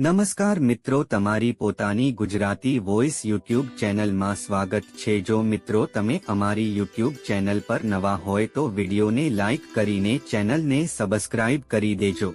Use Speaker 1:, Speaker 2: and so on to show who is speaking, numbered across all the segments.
Speaker 1: નમસ્કાર મિત્રો, તમારી પોતાની ગુજરાતી વોઇસ યુટ્યુબ ચેનલમાં સ્વાગત છે. જો મિત્રો, તમે અમારી યુટ્યુબ ચેનલ પર નવા હોય તો વિડીયોને લાઇક કરીને ચેનલને સબસ્ક્રાઇબ કરી દેજો.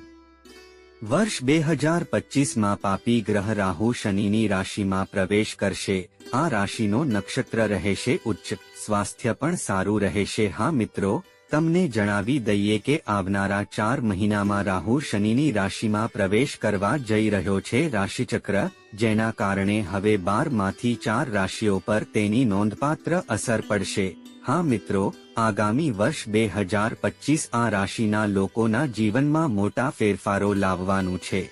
Speaker 1: વર્ષ બે હજાર પચીસમાં પાપી ગ્રહ રાહુ શનિની રાશિમાં પ્રવેશ કરશે. આ રાશિનો નક્ષત્ર રહેશે ઉચ્ચ. સ્વાસ્થ્ય પણ સારું રહેશે. હા મિત્રો તમને જણાવી દઈએ કે આવનારા ચાર મહિનામાં રાહુ શનિની રાશિમાં પ્રવેશ કરવા જઈ રહ્યો છે રાશિચક્ર, જેના કારણે હવે બારમાંથી ચાર રાશિઓ પર તેની નોંધપાત્ર અસર પડશે. હા મિત્રો, આગામી વર્ષ બે હજાર પચીસ આ રાશિના લોકોના જીવનમાં મોટા ફેરફારો લાવવાનું છે.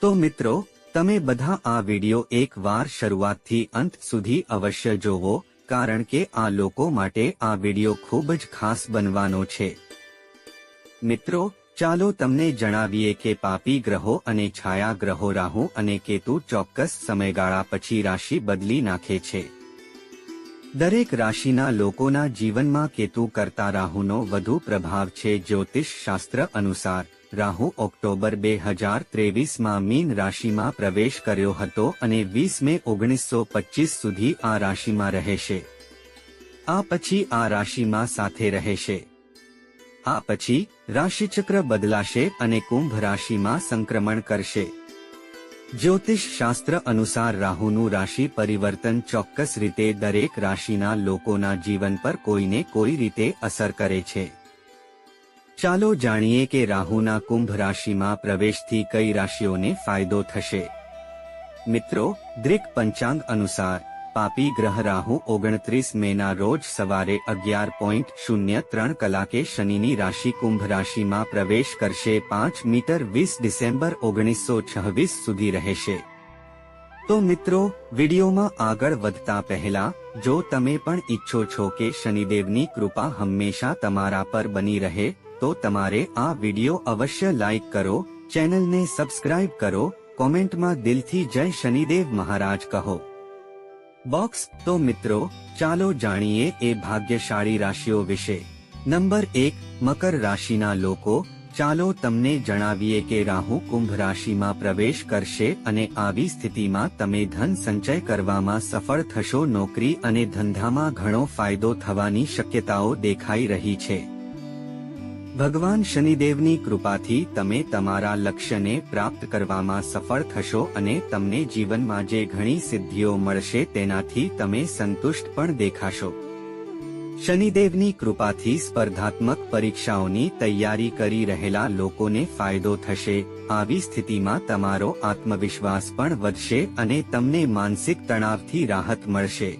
Speaker 1: તો મિત્રો, તમે બધા આ વિડિયો એક વાર શરૂઆતથી અંત સુધી અવશ્ય જોવો કારણ કે આ લોકો માટે આ વીડિયો ખૂબ જ ખાસ બનવાનો છે. મિત્રો, ચાલો તમને જણાવીએ કે પાપી ગ્રહો અને છાયા ગ્રહો રાહુ અને કેતુ ચોક્કસ સમયગાળા પછી રાશિ બદલી નાખે છે. દરેક રાશિના લોકોના જીવનમાં કેતુ કરતા રાહુનો વધુ પ્રભાવ છે જ્યોતિષ શાસ્ત્ર અનુસાર. રાહુ ઓક્ટોબર બે હજાર ત્રેવીસમાં મીન રાશિમાં પ્રવેશ કર્યો હતો અને વીસ મે ઓગણીસો પચીસ સુધી આ રાશિમાં રહેશે. આ પછી આ રાશિમાં સાથે રહેશે. આ પછી રાશિચક્ર બદલાશે અને કુંભ રાશિમાં સંક્રમણ કરશે. જ્યોતિષ શાસ્ત્ર અનુસાર રાહુનું રાશિ પરિવર્તન ચોક્કસ રીતે દરેક રાશિના લોકોના જીવન પર કોઈને કોઈ રીતે અસર કરે છે. ચાલો જાણીએ કે રાહુના કુંભ રાશિમાં પ્રવેશથી કઈ રાશિઓને ફાયદો થશે. મિત્રો, દ્રિક પંચાંગ અનુસાર, પાપી ગ્રહ રાહુ ઓગણત્રીસ મેના રોજ સવારે અગિયાર પોઈન્ટ શૂન્ય ત્રણ કલાકે શનિની રાશિ કુંભ રાશિમાં પ્રવેશ કરશે પાંચ મીટર વીસ ડિસેમ્બર ઓગણીસો છવ્વીસ સુધી રહેશે. તો મિત્રો, વિડીયોમાં આગળ વધતા પહેલા, જો તમે પણ ઈચ્છો છો કે શનિદેવની કૃપા હંમેશા તમારા પર બની રહે તો તમારે આ વિડિયો અવશ્ય લાઈક કરો, ચેનલને સબસ્ક્રાઇબ કરો, કોમેન્ટમાં દિલથી જય શનિદેવ મહારાજ કહો. બોક્સ, તો મિત્રો, ચાલો જાણીએ એ ભાગ્યશાળી રાશિઓ વિશે. નંબર એક, મકર રાશિના લોકો, ચાલો તમને જણાવીએ કે રાહુ કુંભ રાશિમાં પ્રવેશ કરશે અને આવી સ્થિતિમાં તમે ધન સંચય કરવામાં સફળ થશો, નોકરી અને ધંધામાં ઘણો ફાયદો થવાની શક્યતાઓ દેખાઈ રહી છે. ભગવાન શનિદેવની કૃપાથી તમે તમારા લક્ષ્યને પ્રાપ્ત કરવામાં સફળ થશો અને તમને જીવનમાં જે ઘણી સિદ્ધિઓ મળશે તેનાથી તમે સંતુષ્ટ પણ દેખાશો. શનિદેવની કૃપાથી સ્પર્ધાત્મક પરીક્ષાઓની તૈયારી કરી રહેલા લોકોને ફાયદો થશે, આવી સ્થિતિમાં તમારો આત્મવિશ્વાસ પણ વધશે અને તમને માનસિક તણાવથી રાહત મળશે.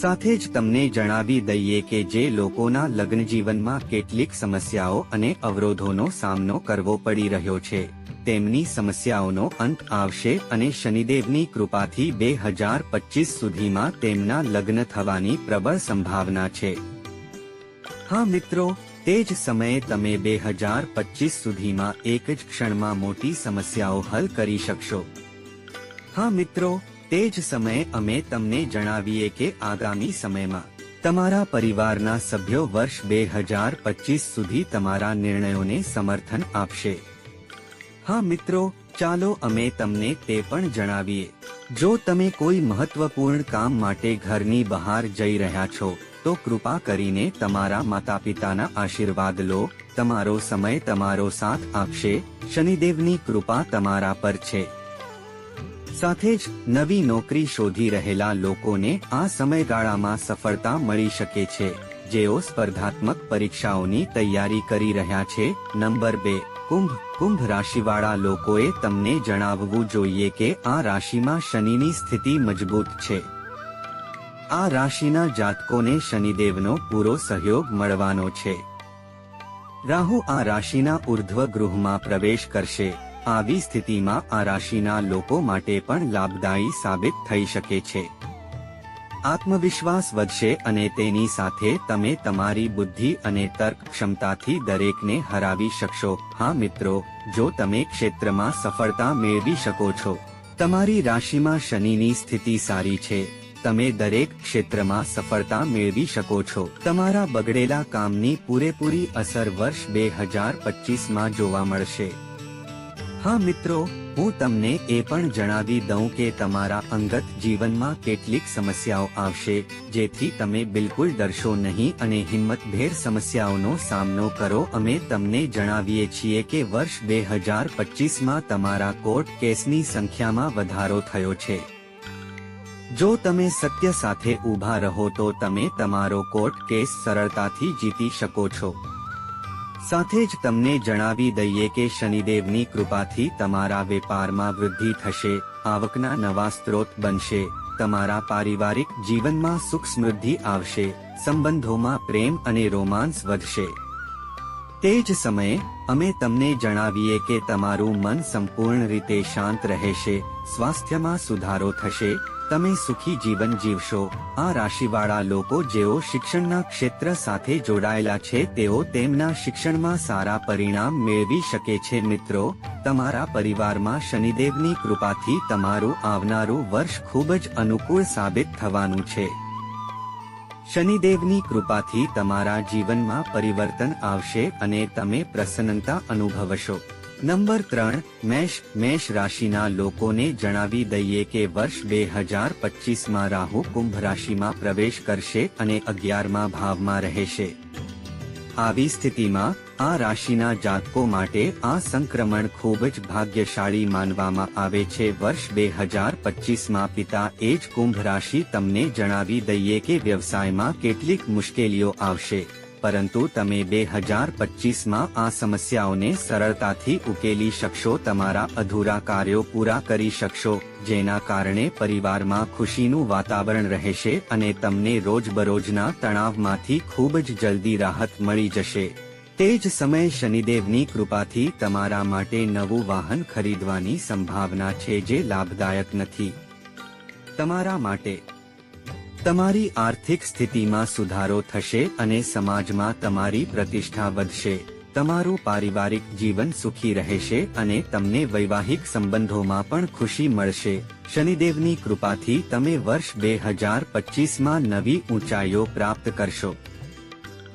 Speaker 1: સાથે જ તમને જણાવી દઈએ કે જે લોકોના લગ્ન જીવનમાં કેટલીક સમસ્યાઓ અને અવરોધોનો સામનો કરવો પડી રહ્યો છે, તેમની સમસ્યાઓનો અંત આવશે અને શનિદેવની કૃપાથી બે હજાર પચીસ સુધીમાં તેમના લગ્ન થવાની પ્રબળ સંભાવના છે. હા મિત્રો, તે જ સમયે તમે બે હજાર પચીસ સુધીમાં એક જ ક્ષણમાં મોટી સમસ્યાઓ હલ કરી શકશો. હા મિત્રો તે જ સમયે અમે તમને જણાવીએ કે આગામી સમયમાં તમારા પરિવારના સભ્યો વર્ષ બે હજાર પચીસ સુધી તમારા નિર્ણયોને સમર્થન આપશે. હા મિત્રો, ચાલો અમે તમને તે પણ જણાવીએ. જો તમે કોઈ મહત્વપૂર્ણ કામ માટે ઘરની બહાર જઈ રહ્યા છો, તો કૃપા કરીને તમારા માતા પિતાના આશીર્વાદ લો. તમારો સમય તમારો સાથ આપશે. શનિદેવની કૃપા તમારા પર છે. સાથે જ નવી નોકરી શોધી રહેલા લોકોને આ સમયગાળામાં સફળતા મળી શકે છે, જેઓ સ્પર્ધાત્મક પરીક્ષાઓની તૈયારી કરી રહ્યા છે. નંબર બે, કુંભ કુંભ રાશિવાળા લોકોએ તમને જણાવવું જોઈએ કે આ રાશિમાં શનિની સ્થિતિ મજબૂત છે. આ રાશિના જાતકોને શનિદેવનો પૂરો સહયોગ મળવાનો છે. રાહુ આ રાશિના ઉર્ધ્વ ગૃહમાં પ્રવેશ કરશે. આવી સ્થિતિમાં આ રાશિના લોકો માટે પણ લાભદાયી સાબિત થઈ શકે છે. આત્મવિશ્વાસ વધશે અને તેની સાથે તમે તમારી બુદ્ધિ અને તર્ક ક્ષમતાથી દરેકને હરાવી શકશો. હા મિત્રો, જો તમે ક્ષેત્રમાં સફળતા મેળવી શકો છો, તમારી રાશિમાં શનિની સ્થિતિ સારી છે. તમે દરેક ક્ષેત્રમાં સફળતા મેળવી શકો છો. તમારા બગડેલા કામની પૂરેપૂરી અસર વર્ષ બે હજાર પચીસમાં જોવા મળશે. હા મિત્રો, હું તમને એ પણ જણાવી દઉં કે તમારા અંગત જીવનમાં કેટલીક સમસ્યાઓ આવશે, જેથી તમે બિલકુલ ડરશો નહીં અને હિંમતભેર સમસ્યાઓનો સામનો કરો. અમે તમને જણાવીએ છીએ કે વર્ષ બે હજાર પચીસમાં તમારા કોર્ટ કેસની સંખ્યામાં વધારો થયો છે. જો તમે સત્ય સાથે ઊભા રહો તો તમે તમારો કોર્ટ કેસ સરળતાથી જીતી શકો છો. સાથે જ તમને જણાવી દઈએ કે શનિદેવની કૃપાથી તમારા વેપારમાં વૃદ્ધિ થશે, આવકના નવા સ્ત્રોત બનશે, તમારા પારિવારિક જીવનમાં સુખ સમૃદ્ધિ આવશે, સંબંધોમાં પ્રેમ અને રોમાન્સ વધશે. તે જ સમયે, અમે તમને જણાવીએ કે તમારું મન સંપૂર્ણ રીતે શાંત રહેશે, સ્વાસ્થ્યમાં સુધારો થશે તમે સુખી જીવન જીવશો. આ રાશિવાળા લોકો જેઓ શિક્ષણના ક્ષેત્ર સાથે જોડાયેલા છે, તેઓ તેમના શિક્ષણમાં સારા પરિણામ મેળવી શકે છે. મિત્રો, તમારા પરિવારમાં શનિદેવની કૃપાથી તમારું આવનારું વર્ષ ખૂબ જ અનુકૂળ સાબિત થવાનું છે. શનિદેવની કૃપાથી તમારા જીવનમાં પરિવર્તન આવશે અને તમે પ્રસન્નતા અનુભવશો. નંબર ત્રણ, મેષ મેષ રાશિના લોકોને જણાવી દઈએ કે વર્ષ બે હજાર પચીસમાં રાહુ કુંભ રાશિમાં પ્રવેશ કરશે અને અગિયારમાં ભાવમાં રહેશે. આવી સ્થિતિમાં આ રાશિના જાતકો માટે આ સંક્રમણ ખૂબ જ ભાગ્યશાળી માનવામાં આવે છે. વર્ષ બે હજાર પચીસમાં પિતા એ જ કુંભ રાશિ તમને જણાવી દઈએ કે વ્યવસાયમાં કેટલીક મુશ્કેલીઓ આવશે. પરંતુ તમે બે હજાર પચીસમાં આ સમસ્યાઓને સરળતાથી ઉકેલી શકશો, તમારા અધૂરા કાર્યો પૂરા કરી શકશો, જેના કારણે પરિવારમાં ખુશીનું વાતાવરણ રહેશે અને તમને રોજબરોજના તણાવમાંથી ખૂબ જ જલ્દી રાહત મળી જશે. તે જ સમયે શનિદેવની કૃપાથી તમારા માટે નવું વાહન ખરીદવાની સંભાવના છે જે લાભદાયક નથી. તમારા માટે તમારી આર્થિક સ્થિતિમાં સુધારો થશે અને સમાજમાં તમારી પ્રતિષ્ઠા વધશે. તમારું પારિવારિક જીવન સુખી રહેશે અને તમને વૈવાહિક સંબંધોમાં પણ ખુશી મળશે. શનિદેવની કૃપાથી તમે વર્ષ બે હજાર પચીસમાં નવી ઊંચાઈઓ પ્રાપ્ત કરશો.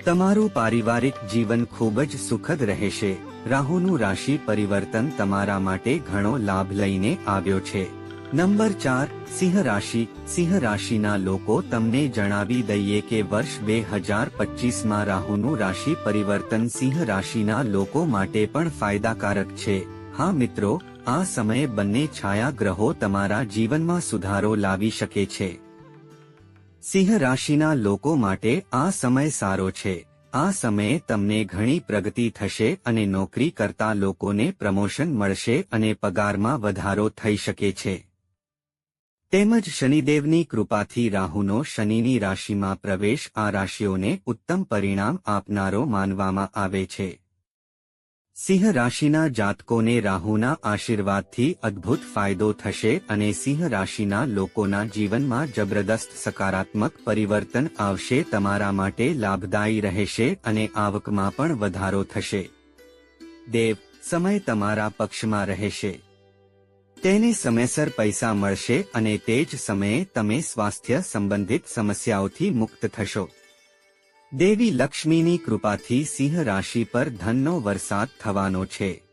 Speaker 1: તમારું પારિવારિક જીવન ખૂબ જ સુખદ રહેશે. રાહુનું રાશિ પરિવર્તન તમારા માટે ઘણો લાભ લઈને આવ્યો છે. નંબર ચાર, સિંહ રાશિ. સિંહ રાશિના લોકો તમને જણાવી દઈએ કે વર્ષ બે હજાર પચીસમાં રાહુનું રાશિ પરિવર્તન સિંહ રાશિના લોકો માટે પણ ફાયદાકારક છે. હા મિત્રો, આ સમયે બંને છાયા ગ્રહો તમારા જીવનમાં સુધારો લાવી શકે છે. સિંહ રાશિના લોકો માટે આ સમય સારો છે. આ સમયે તમને ઘણી પ્રગતિ થશે અને નોકરી કરતા લોકોને પ્રમોશન મળશે અને પગારમાં વધારો થઈ શકે છે. તેમજ શનિદેવની કૃપાથી રાહુનો શનિની રાશિમાં પ્રવેશ આ રાશિઓને ઉત્તમ પરિણામ આપનારો માનવામાં આવે છે. સિંહ રાશિના જાતકોને રાહુના આશીર્વાદથી અદ્ભુત ફાયદો થશે અને સિંહ રાશિના લોકોના જીવનમાં જબરદસ્ત સકારાત્મક પરિવર્તન આવશે, તમારા માટે લાભદાયી રહેશે અને આવકમાં પણ વધારો થશે. દેવ, સમય તમારા પક્ષમાં રહેશે. તેને સમયસર પૈસા મળશે અને તે જ સમયે તમે સ્વાસ્થ્ય સંબંધિત સમસ્યાઓથી મુક્ત થશો. દેવી લક્ષ્મીની કૃપાથી સિંહ રાશિ પર ધનનો વરસાદ થવાનો છે.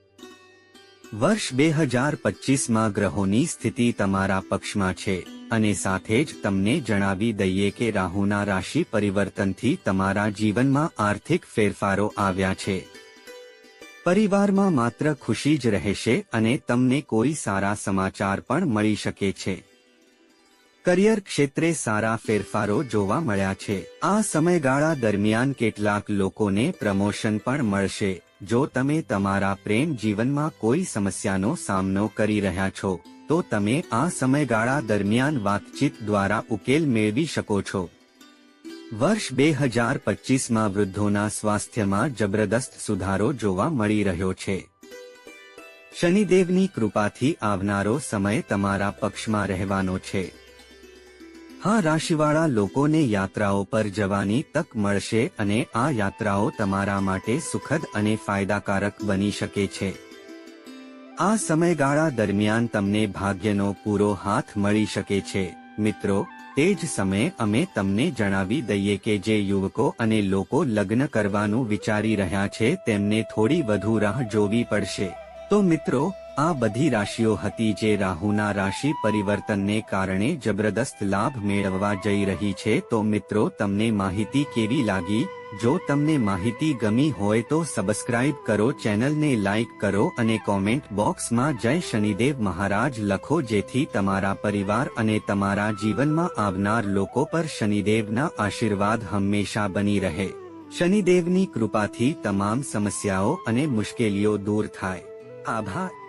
Speaker 1: વર્ષ બે હજાર પચીસમાં ગ્રહોની સ્થિતિ તમારા પક્ષમાં છે અને સાથે જ તમને જણાવી દઈએ કે રાહુના રાશિ પરિવર્તનથી તમારા જીવનમાં આર્થિક ફેરફારો આવ્યા છે. પરિવારમાં માત્ર ખુશી જ રહેશે અને તમને કોઈ સારા સમાચાર પણ મળી શકે છે. કરિયર ક્ષેત્રે સારા ફેરફારો જોવા મળ્યા છે. આ સમયગાળા દરમિયાન કેટલાક લોકોને પ્રમોશન પણ મળશે. જો તમે તમારા પ્રેમ જીવનમાં કોઈ સમસ્યાનો સામનો કરી રહ્યા છો, તો તમે આ સમયગાળા દરમિયાન વાતચીત દ્વારા ઉકેલ મેળવી શકો છો. વર્ષ બે હજાર પચીસમાં વૃદ્ધોના સ્વાસ્થ્યમાં જબરદસ્ત સુધારો જોવા મળી રહ્યો છે. શનિદેવની કૃપાથી આવનારો સમય તમારા પક્ષમાં રહેવાનો છે. હા, રાશિવાળા લોકોને યાત્રાઓ પર જવાની તક મળશે અને આ યાત્રાઓ તમારા માટે સુખદ અને ફાયદાકારક બની શકે છે. આ સમયગાળા દરમિયાન તમને ભાગ્યનો પૂરો હાથ મળી શકે છે. મિત્રો તે જ સમયે અમે તમને જણાવી દઈએ કે જે યુવકો અને લોકો લગ્ન કરવાનું વિચારી રહ્યા છે તેમને થોડી વધુ રાહ જોવી પડશે. તો મિત્રો આ બધી રાશિઓ હતી જે રાહુના રાશિ પરિવર્તનને કારણે જબરદસ્ત લાભ મેળવવા જઈ રહી છે. તો મિત્રો, તમને માહિતી કેવી લાગી? જો તમને માહિતી ગમી હોય તો સબસ્ક્રાઇબ કરો, ચેનલને લાઇક કરો અને કોમેન્ટ બોક્સમાં જય શનિદેવ મહારાજ લખો જેથી તમારા પરિવાર અને તમારા જીવનમાં આવનાર લોકો પર શનિદેવના આશીર્વાદ હંમેશા બની રહે. શનિદેવની કૃપાથી તમામ સમસ્યાઓ અને મુશ્કેલીઓ દૂર થાય. આભાર.